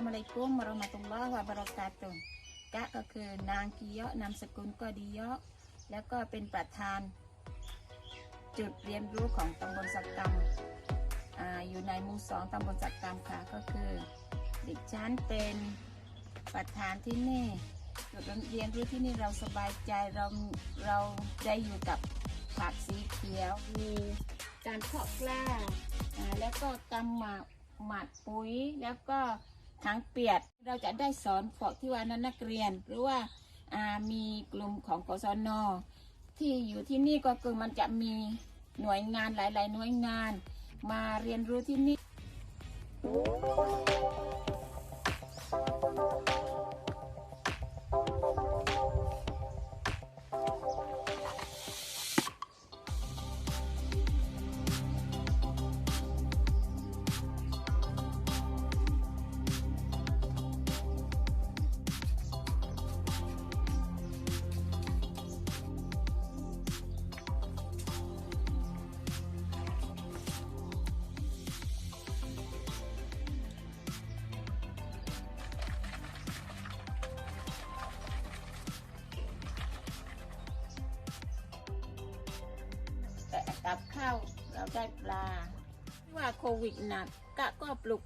มอะลัยกุมวะเรามะตุลลอฮ์วะบะเราะกาตุฮ์กะก็คือนางกิยะนามสกุลก็ดียะแล้วก็เป็นประธาน จุดเรียนรู้ของตำบลสักกรรมออยู่ในหมู่สองตำบลสักกรรมค่ะก็คือดิฉันเป็นประธานที่นี่จุดเรียนรู้ที่นี่เราสบายใจเราเราได้อยู่กับผักสีเขียวมีการเพาะกล้าอ่าแล้วก็กำหมักหมักปุ๋ยแล้วก็ ถังเปียดเราจะได้สอนพวกที่ว่านั้นนักเรียน หรือว่าอ่ามีกลุ่มของกศนที่อยู่ที่นี่ก็คือมันจะมีหน่วยงานหลาย ๆ หน่วยงาน มาเรียนรู้ที่นี่ กับข้าวเราได้ปลาว่าโควิดหนักกะก็ปลูก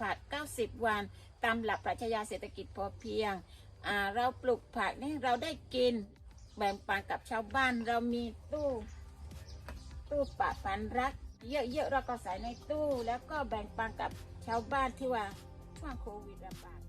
ผัก 90 วัน ตามหลักปรัชญาเศรษฐกิจพอเพียง เราปลูกผักนี่เราได้กิน แบ่งปันกับชาวบ้าน เรามีตู้ ตู้ปะปันรัก เยอะๆเราก็ใส่ในตู้ แล้วก็แบ่งปันกับชาวบ้านที่ว่าช่วงโควิดระบาด